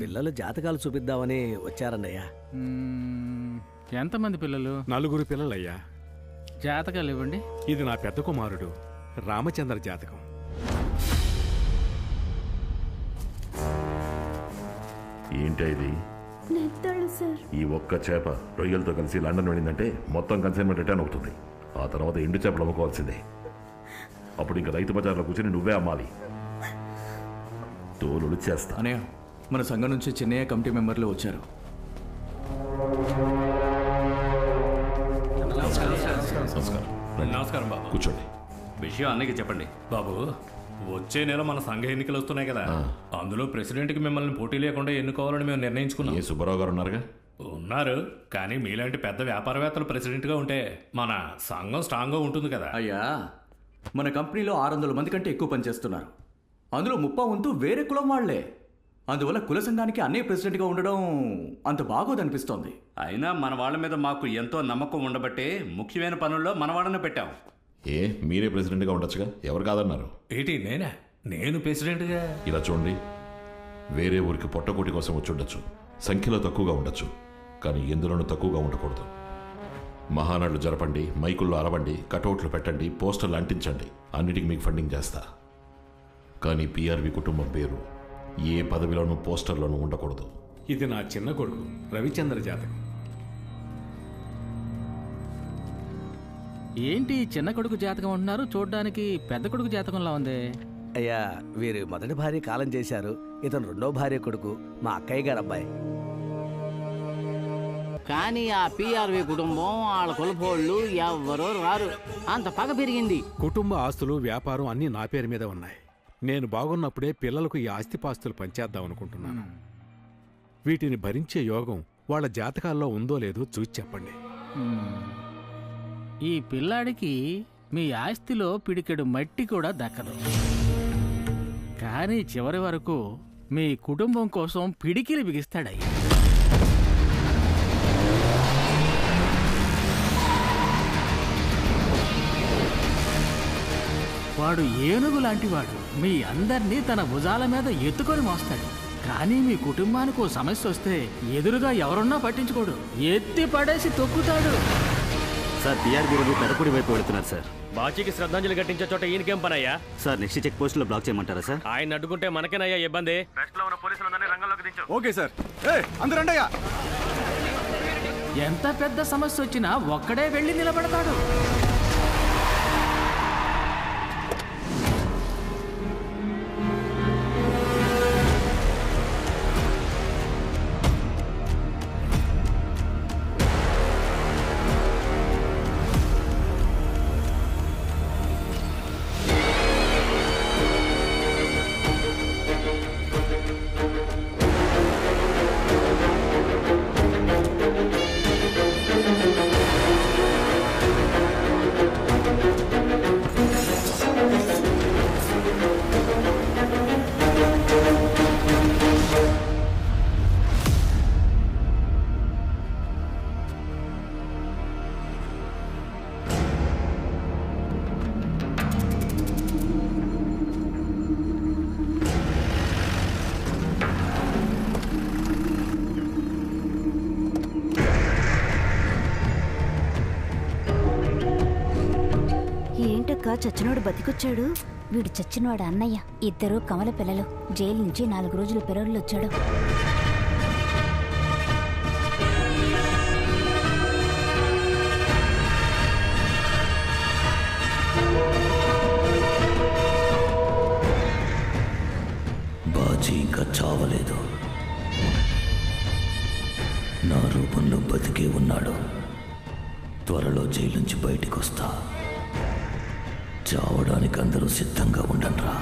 పిల్లలు జాతకాలు చూపిద్దామని వచ్చారన్నయ్య. ఎంతమంది పిల్లలు? నలుగురు పిల్లలయ్యా. జాతకాలు ఇవ్వండి. ఇది నా పెద్ద కుమారుడు రామచంద్ర జాతకం. ఏంటి ఇది? ఈ ఒక్క చేప రొయ్యలతో కలిసి లండన్ వెళ్ళిందంటే మొత్తం కన్సైన్మెంట్ రిటర్న్ అవుతుంది. ఆ తర్వాత ఎండు చేపలు అమ్ముకోవాల్సిందే. అప్పుడు ఇంకా రైతు బజార్లో కూర్చొని నువ్వే అమ్మాలి. తోలుడు చేస్తా. మన సంఘం నుంచి చిన్నయ్య కమిటీ మెంబర్లు వచ్చారు. నమస్కారం. నమస్కారం బాబు. కూర్చోండి. విషయం అన్నకి చెప్పండి. బాబు వచ్చే నెల మన సంఘ ఎన్నికలు వస్తున్నాయి కదా. అందులో ప్రెసిడెంట్కి మిమ్మల్ని పోటీ లేకుండా ఎన్నుకోవాలని మేము నిర్ణయించుకున్నాం. ఏ సుబ్బారావు గారు ఉన్నారుగా? ఉన్నారు కానీ మీలాంటి పెద్ద వ్యాపారవేత్తలు ప్రెసిడెంట్గా ఉంటే మన సంఘం స్ట్రాంగ్గా ఉంటుంది కదా. అయ్యా మన కంపెనీలో ఆరు వందల మంది కంటే ఎక్కువ పనిచేస్తున్నారు. అందులో ముప్పా వంతు వేరే కులం వాళ్ళే అందువల్ల కుల సంఘానికి అన్నయ్య ప్రెసిడెంట్గా ఉండడం అంత బాగోదనిపిస్తోంది. అయినా మన వాళ్ళ మీద మాకు ఎంతో నమ్మకం ఉండబట్టే ముఖ్యమైన పనుల్లో మన వాళ్ళని పెట్టాం. ఏ మీరే ప్రెసిడెంట్గా ఉండొచ్చుగా? ఎవరు కాదన్నారు? ఏంటి నేనా? నేను ప్రెసిడెంట్గా? ఇలా చూడండి. వేరే ఊరికి పొట్టకోటి కోసం వచ్చి ఉండొచ్చు. సంఖ్యలో తక్కువగా ఉండొచ్చు. కానీ ఎందులోనూ తక్కువగా ఉండకూడదు. మహానాడు జరపండి మైకుల్లో అరవండి కటౌట్లు పెట్టండి పోస్టర్లు అంటించండి. అన్నిటికీ మీకు ఫండింగ్ చేస్తా. కానీ పిఆర్వి కుటుంబం పేరు ఏ పదవిలోనూ పోస్టర్లోనూ ఉండకూడదు. ఇది నా చిన్న కొడుకు రవిచంద్ర జాతకం. ఏంటి చిన్న కొడుకు జాతకం అంటున్నారు? చూడడానికి పెద్ద కొడుకు జాతకంలా ఉంది. అయ్యా వీరి మొదటి భార్య కాలం చేశారు. ఇతను రెండో భార్య కొడుకు మా అక్కయ్య గారు అబ్బాయి. కానీ ఆ పిఆర్వి కుటుంబం వాళ్ళ కులపోళ్ళు ఎవ్వరూ రారు. అంత పగ పెరిగింది. కుటుంబ ఆస్తులు వ్యాపారం అన్నీ నా పేరు మీద ఉన్నాయి. నేను బాగున్నప్పుడే పిల్లలకు ఈ ఆస్తిపాస్తులు పంచేద్దాం అనుకుంటున్నాను. వీటిని భరించే యోగం వాళ్ళ జాతకాల్లో ఉందో లేదో చూసి చెప్పండి. ఈ పిల్లాడికి మీ ఆస్తిలో పిడికెడు మట్టి కూడా దక్కదు. కానీ చివరి వరకు మీ కుటుంబం కోసం పిడికిలి బిగిస్తాడయ్యా. వాడు ఏనుగు లాంటివాడు. మీ అందర్నీ తన భుజాల మీద ఎత్తుకొని మోస్తాడు. కానీ మీ కుటుంబానికి ఓ సమస్య వస్తే ఎదురుగా ఎవరున్నా పట్టించుకోడు. ఎత్తి పడేసి తొక్కుతాడు. సార్ టీఆర్బీ రవి పెదపూడి వైపు వెళుతున్నారు సార్. బాచీకి శ్రద్ధాంజలి ఘటించే చోట ఈయనకేం పనయ్యా? సార్ నెక్స్ట్ చెక్ పోస్ట్లో బ్లాక్ చేయమంటారా సార్? ఆయన అడ్డుకుంటే మనకేనయ్యా ఇబ్బంది? Okay sir. అందరండయ్యా ఎంత పెద్ద సమస్య వచ్చినా ఒక్కడే వెళ్ళి నిలబడతాడు. ఏంటక్క చచ్చినోడు బతికొచ్చాడు. వీడు చచ్చినవాడు అన్నయ్య ఇద్దరు కమల పిల్లలు. జైలు నుంచి నాలుగు రోజులు పెరోళ్ళు వచ్చాడు. బాజీ ఇంకా చావలేదు. నా రూపంలో బతికే ఉన్నాడు. త్వరలో జైలు నుంచి బయటికి వస్తా చావడానికి అందరూ సిద్ధంగా ఉండండిరా.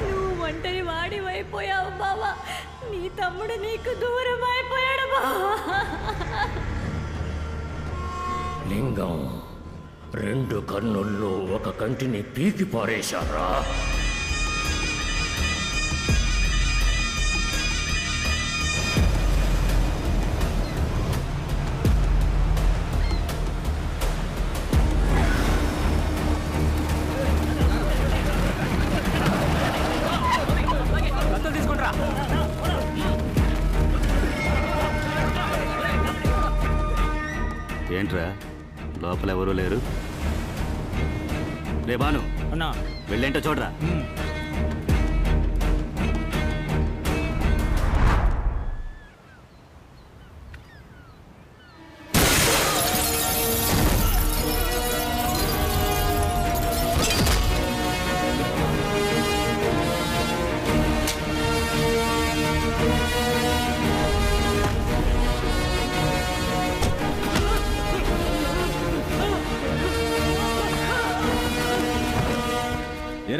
నువ్వు ఒంటరి వాడి బావా. నీ తమ్ముడు నీకు దూరం అయిపోయాడు బావా. లింగం. రెండు కన్నుల్లో ఒక కంటిని పీకి పారేశారా లోపల ఎవరూ లేరు. రే బాను అన్నా. వెళ్ళేంటో చూడరా.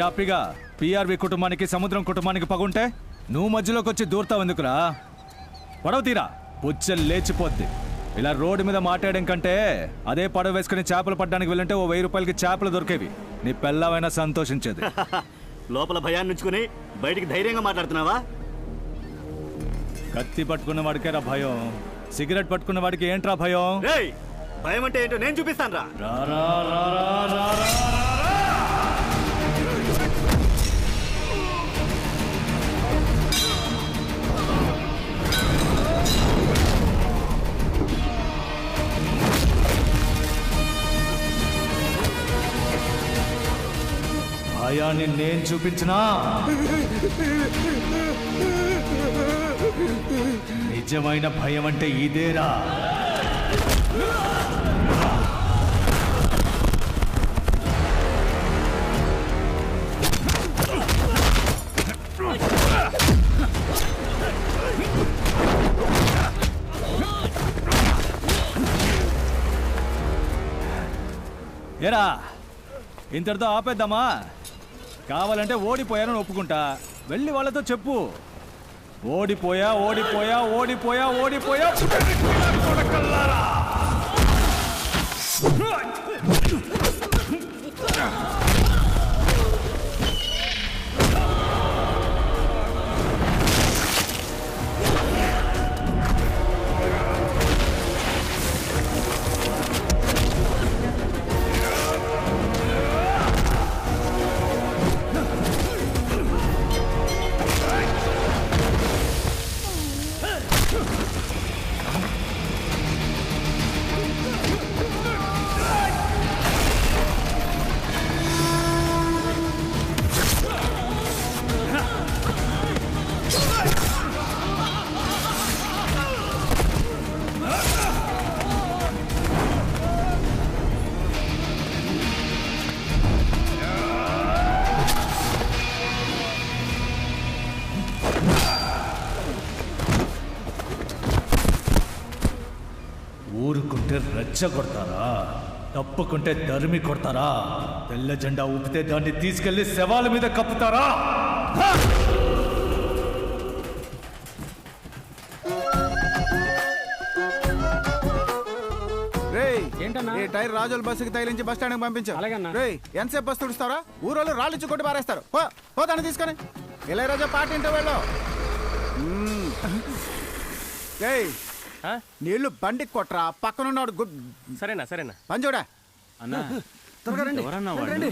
అప్పిగా పిఆర్వి కుటుంబానికి సముద్రం కుటుంబానికి పగుంటే నువ్వు మధ్యలోకి వచ్చి దూరతావు ఎందుకురా? పడవ తీరా. పుచ్చలు లేచిపోద్ది. ఇలా రోడ్డు మీద మాట్లాడడం కంటే అదే పడవ వేసుకుని చేపలు పట్టడానికి వెళ్ళంటే ఓ వెయ్యి రూపాయలకి చేపలు దొరికేవి. నీ పెళ్ళవైనా సంతోషించేది. లోపల భయాన్ని ఉంచుకుని బయటికి ధైర్యంగా మాట్లాడుతున్నావా? కత్తి పట్టుకున్న వాడికేరా భయం? సిగరెట్ పట్టుకున్న వాడికి ఏంట్రా భయం? భయం అంటే ఏంటో నేను చూపిస్తాను రా. భయాన్ని నేను చూపించినా? నిజమైన భయం అంటే ఇదేరా. ఏరా ఇంతటితో ఆపేద్దామా? కావాలంటే ఓడిపోయానని ఒప్పుకుంటా. వెళ్ళి వాళ్ళతో చెప్పు. ఓడిపోయా ఓడిపోయా ఓడిపోయా ఓడిపోయా కొడకల్లారా! ఊరుకుంటే రెచ్చ కొడతారా? తప్పుకుంటే దరిమి కొడతారా? తెల్ల జెండా ఊపితే దాన్ని తీసుకెళ్ళి శవాల మీద కప్పుతారా? ఈ టైర్ రాజుల బస్సుకి తగిలించి బస్ స్టాండ్కి పంపించు రేయ్ ఎంతసేపు బస్సు తుడుస్తారా ఊరోళ్ళు రాళ్ళు ఇచ్చి కొట్టి పారేస్తారు. పో పో దాన్ని తీసుకొని. ఇళయరాజా పాట ఇంటో వెళ్ళు. మ్మ్. నీళ్ళు బండికి కొట్రా పక్కనున్నాడు గుడ్ సరేనా సరేనా పని చూడా అన్నా త్వరగా రండి. ఎవరన్నా వాడు? రండి.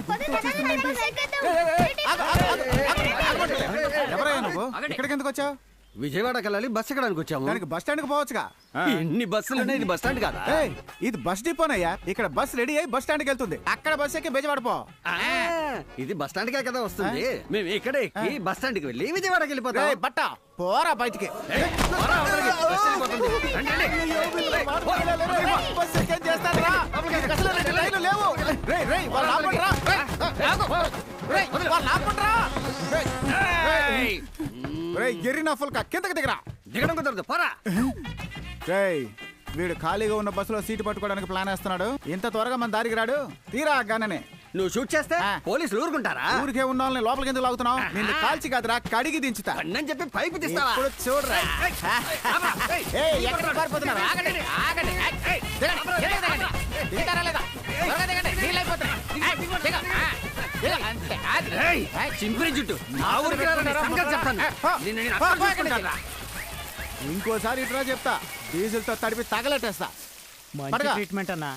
ఎవరయ్యా నువ్వు ఇక్కడికి ఎందుకు వచ్చావు విజయవాడకి వెళ్ళాలి బస్ ఎక్కడానికి వచ్చాము? దానికి బస్ స్టాండ్కి పోవచ్చుగా. ఎన్ని బస్సులు ఉన్నాయి ఇది బస్ స్టాండ్ కాదా? ఏయ్, ఇది బస్ డిపోనయ్యా. ఇక్కడ బస్ రెడీ అయ్యి బస్ స్టాండ్కి వెళ్తుంది. అక్కడ బస్ ఎక్కి బెజవాడ పో. ఆ, ఇది బస్ స్టాండ్ కదా వస్తుంది. మేము ఇక్కడ ఎక్కి బస్ స్టాండ్కి వెళ్ళి విజయవాడకి వెళ్ళిపోతాం. రేయ్, బట్ట పోరా బయటికి. పోరా అవతలికి. బస్ వెళ్ళిపోతుంది. రండి, రండి. బస్ ఎక్కేం చేస్తానురా? అసలు రెండు లైన్లు లేవు. రేయ్, రేయ్, వాళ్ళు ఆపండిరా. రేయ్, రేయ్, వాళ్ళు ఆపండిరా. రేయ్, ఎర్రి నా ఫుల్కా కిందకి దిగరా. దిగడం కుదరదు పోరా. రేయ్ వీడు ఖాళీగా ఉన్న బస్సులో సీటు పట్టుకోవడానికి ప్లాన్ వేస్తున్నాడు. ఇంత త్వరగా మన దారికి రాడు. తీరా గన్ననే నువ్వు షూట్ చేస్తే పోలీసులు ఊరుకుంటారా? ఊరికే ఉన్న వాళ్ళని లోపలికి ఎందుకు లాగుతున్నావు? నిన్ను కాల్చి కాదురా కడిగి దించుతా. అని చెప్పి పైపు తీస్తావా? ఇప్పుడు చూడరా. ఏయ్, ఎక్కడికి పారిపోతున్నారు? ఆగండి, ఆగండి. ఏయ్, ఏయ్, దిగండి, దిగండి, దిగండి. దిగుతారా లేదా? త్వరగా దిగండి. చింపిరి జుట్టు. నా ఊరికి చెప్తాను. ఇంకోసారి ఇట్రా చెప్తా. డీజిల్తో తడిపి తగలెట్టేస్తా. ట్రీట్మెంట్ అన్నా.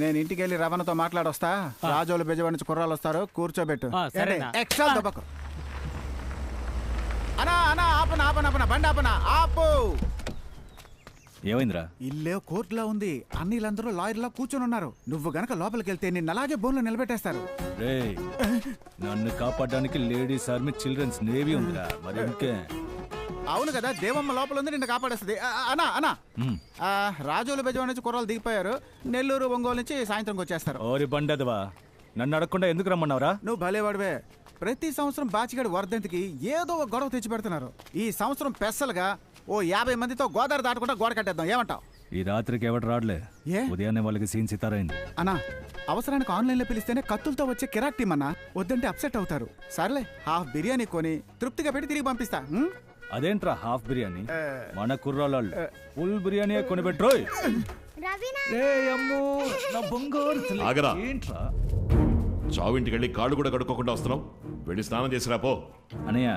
నేను ఇంటికి వెళ్ళి రవణతో మాట్లాడొస్తా. రాజోలు బెజవాడి నుంచి కుర్రాలు వస్తారు కూర్చోబెట్టు? ఎక్స్ట్రా దెబ్బకు. అనా అనా ఆపన ఆపన ఆపన బండి ఆపన ఆపు. ఏమైందిరా? ఇల్లే కోర్టులో ఉంది. అన్నిలందరూ లాయర్లా కూర్చొని ఉన్నారు నువ్వు గనక లోపలికి వెళ్తే నిన్ను అలాగే బోన్లో నిలబెట్టేస్తారు. రేయ్ నన్ను కాపాడడానికి లేడీస్ ఆర్మీ చిల్డ్రన్స్ నేవీ ఉందిరా. మరి ఇంకే అవును కదా దేవమ్మ లోపల ఉంది నిన్ను కాపాడేస్తుంది. అనా అనా రాజోలు బెజవాడి నుంచి కుర్రాలు దిగిపోయారు. నెల్లూరు ఒంగోలు నుంచి సాయంత్రంకి వచ్చేస్తారు. ఓరి బండదవా. నన్ను అడగకుండా ఎందుకు రమ్మన్నావురా? నువ్వు భలేవాడివే. ప్రతి సంవత్సరం బాచిగాడి వర్ధంతికి ఏదో ఒక గొడవ తెచ్చి పెడుతున్నారు ఈ సంవత్సరం పెసలుగా ఓ యాభై మందితో గోదావరి దాటకుండా గోడ కట్టేద్దాం. ఏమంటావు? ఈ రాత్రికి ఎవడు రాడలే? ఏ? ఉదయాన్నే వాళ్ళకి సీన్ సితారైంది. అన్నా అవసరానికి ఆన్లైన్లో పిలిస్తేనే కత్తులతో వచ్చే కిరాక్ టీం అన్నా. వద్దంటే అప్సెట్ అవుతారు. సర్లే హాఫ్ బిర్యానీ కొని తృప్తిగా పెట్టి తిరిగి పంపిస్తా ఉం? అదేంట్రా హాఫ్ బిర్యానీ? మన కుర్రాళ్ళు. ఫుల్ బిర్యానీ కొనిపెట్రోయ్. ఆగరా. ఏంట్రా? చావింటికి వెళ్ళి కాళ్ళు కూడా కడుక్కోకుండా వస్తున్నావు. వెళ్ళి స్నానం చేసిరా పో. అనయ్య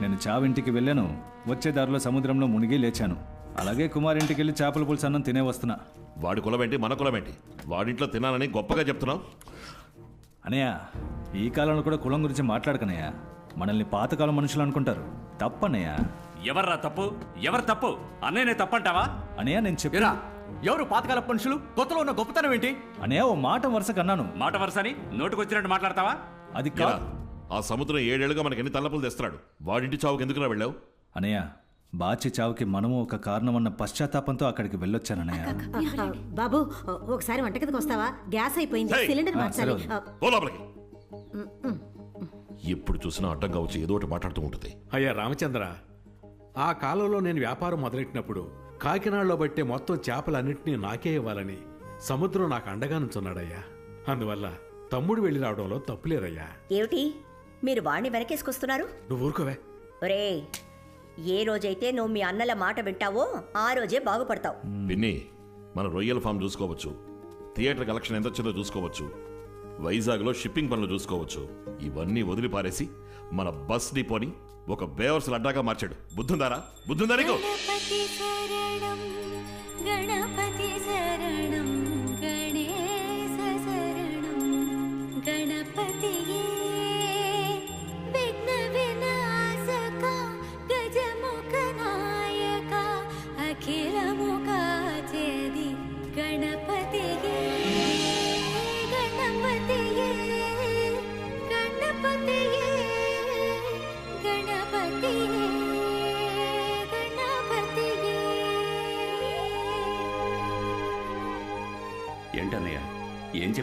నేను చావింటికి వెళ్ళాను. వచ్చే దారిలో సముద్రంలో మునిగి లేచాను. అలాగే కుమార్ ఇంటికి వెళ్ళి చేపల పులుసు అన్నం తినే వస్తున్నా. వాడి కులమేంటి? మన కులమేంటి? వాడింట్లో తినాలని గొప్పగా చెప్తున్నావు. అనయ్య ఈ కాలంలో కూడా కులం గురించి మాట్లాడకనయ్య. మనల్ని పాతకాలం మనుషులు అనుకుంటారు. తప్పనయ్య. ఎవర్రా తప్పు? ఎవరు తప్పు? అన్నయ్యనే తప్పంటావా? అనయ్య నేను చెప్పి ఎరా ఎవరు పాతకాల మనుషులు? కొత్తలో ఉన్న గొప్పతనం ఏంటి? అనయ్య ఓ మాట వరుస కన్నాను. మాట వరుసని నోటుకొచ్చినట్టు మాట్లాడతావా? అది కాదు. ఆ సముద్రం ఏడేళ్ళుగా మనకి ఎన్ని తల్లపులు తెస్తున్నాడు? వాడింటి చావుకి ఎందుకురా వెళ్ళావు? అనయ్య బాచి చావుకి మనము ఒక కారణం అన్న పశ్చాత్తాపంతో అక్కడికి వెళ్ళొచ్చానన్నయ్య బాబు ఒకసారి వంటగదికి వస్తావా? గ్యాస్ అయిపోయింది! సిలిండర్ ఆ, మార్చాలి. ఎప్పుడు చూసినా అడ్డంగా వచ్చి ఏదో ఒకటి మాట్లాడుతూ ఉంటుంది. అయ్యా రామచంద్ర ఆ కాలంలో నేను వ్యాపారం మొదలెట్టినప్పుడు కాకినాడలో బట్టే మొత్తం చేపలన్నింటినీ నాకే ఇవ్వాలని సముద్రం నాకు అండగా నుంచున్నాడయ్యా. అందువల్ల తమ్ముడు వెళ్ళి రావడంలో తప్పులేదయ్యా ఏమిటి? మీరు వాణ్ణి వెనకేసుకొస్తున్నారు? నువ్వు ఊరుకోవే. ఒరే ఏ రోజైతే నువ్వు మీ అన్నల మాట వింటావో ఆ రోజే బాగుపడతావు. పిన్ని మన రొయ్యల ఫామ్ చూసుకోవచ్చు. థియేటర్ కలెక్షన్ ఎంత వచ్చిందో చూసుకోవచ్చు. వైజాగ్లో షిప్పింగ్ పనులు చూసుకోవచ్చు. ఇవన్నీ వదిలి పారేసి మన బస్ డిపోని ఒక బేవర్స్ అడ్డాగా మార్చాడు. బుద్ధుందారా? బుద్ధుందా నీకు? గణపతి శరణం గణపతి గణేశ శరణం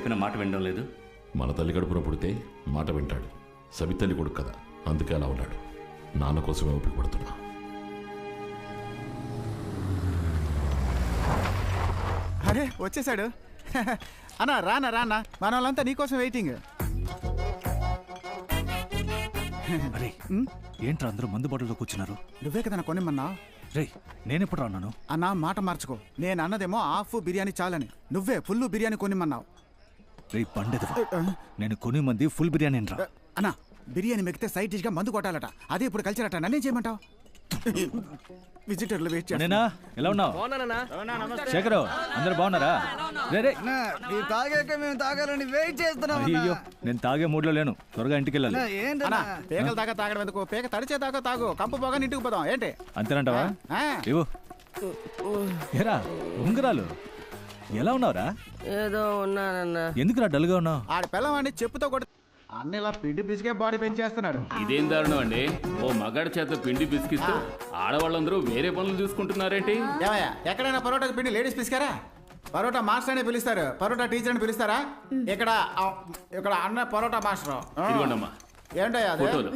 చెప్పిన మాట వినడం లేదు? మన తల్లి కడుపున పుడితే మాట వింటాడు. సవితల్లి కొడుకు కదా అందుకే అలా ఉన్నాడు. నాన్న కోసమే ఓపిక పడుతున్నా. అరే వచ్చేసాడు. అన్నా రానా రానా మన వాళ్ళంతా నీకోసం వెయిటింగ్ అరే ఏంట్రా అందరూ మందు బాటల్లో కూర్చున్నారు? నువ్వే కదా కొనిమ్మన్నా? రే నేనెప్పుడు అన్నాను అన్నా మాట మార్చుకో. నేను అన్నదేమో హాఫ్ బిర్యానీ చాలని. నువ్వే ఫుల్ బిర్యానీ కొనిమ్మన్నావు. రే. పండేది నేను కొని మంది ఫుల్ బిర్యానీ రా అన్నా బిర్యానీ మెక్కితే సైడ్ డిష్గా మందు కొట్టాలట. అదే ఇప్పుడు కల్చర్ అట. నన్నేం చేయమంటావు? విజిటర్లు వెయిట్ నేనా ఎలా ఉన్నావు? శేఖరు అందరు బాగున్నారా? రే రే. మీరు తాగాక మేము తాగాలని వెయిట్ చేస్తున్నాం అయ్యో నేను తాగే మూడ్లో లేను. త్వరగా ఇంటికి వెళ్ళాలి. అన్నా పేకలు దాకా తాగడం ఎందుకు? పేక తడిచే దాకా తాగు. కంపు పోగా ఇంటికి పోదాం. ఏంటి? అంతేనంటావా? ఆ. ఇవ్వు. ఏరా ఉంగరాలు? ఎలా ఉన్నావురా? ఏదో ఉన్నానన్నా. ఎందుకురా డల్గా ఉన్నావు? ఆడి పిల్లవాడిని చెప్పుతో కొట్టి అన్ని ఇలా పిండి పిసికే బాడీ పెంచేస్తున్నాడు. ఇదేం దారుణం అండి? ఓ మగాడి చేత పిండి పిసికిస్తూ ఆడవాళ్ళందరూ వేరే పనులు చూసుకుంటున్నారేంటి? ఏమయ్యా ఎక్కడైనా పరోటాకి పిండి లేడీస్ పిసికారా? పరోటా మాస్టర్ అని పిలుస్తారు పరోటా టీచర్ అని పిలుస్తారా? ఇక్కడ ఆ, ఇక్కడ అన్న పరోటా మాస్టర్. ఇదిగోండమ్మా ఫోటోలు.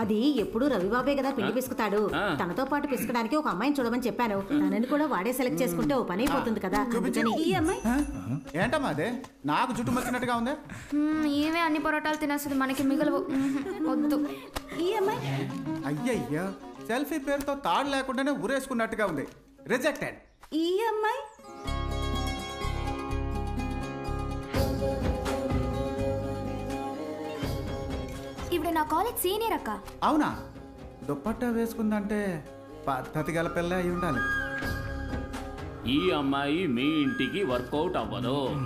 అది ఎప్పుడు రవిబాబే కదా పిండి పిసుకుతాడు. తనతో పాటు పిసుకడానికి ఒక అమ్మాయిని చూడమని చెప్పాను. తనని కూడా వాడే సెలెక్ట్ చేసుకుంటే ఓ పని అయిపోతుంది కదా. అందుకని ఈ అమ్మాయి ఏంటమ్మా అదే? నాకు జుట్టు మచ్చినట్టుగా ఉంది? ఈమె అన్ని పొరోటాలు తినేస్తుంది మనకి మిగలవు. వద్దు. ఈ అమ్మాయి అయ్యయ్యో సెల్ఫీ పేరుతో తాడు లేకుండానే ఊరేసుకున్నట్టుగా ఉంది. రిజెక్టెడ్ ఈ అమ్మాయి నా కాలేజ్ సీనియర్ అక్క. అవునా? దుప్పట్టా వేసుకుందంటే పద్ధతి గల పిల్ల అయి ఉండాలి. ఈ అమ్మాయి మీ ఇంటికి వర్కౌట్ అవ్వదు.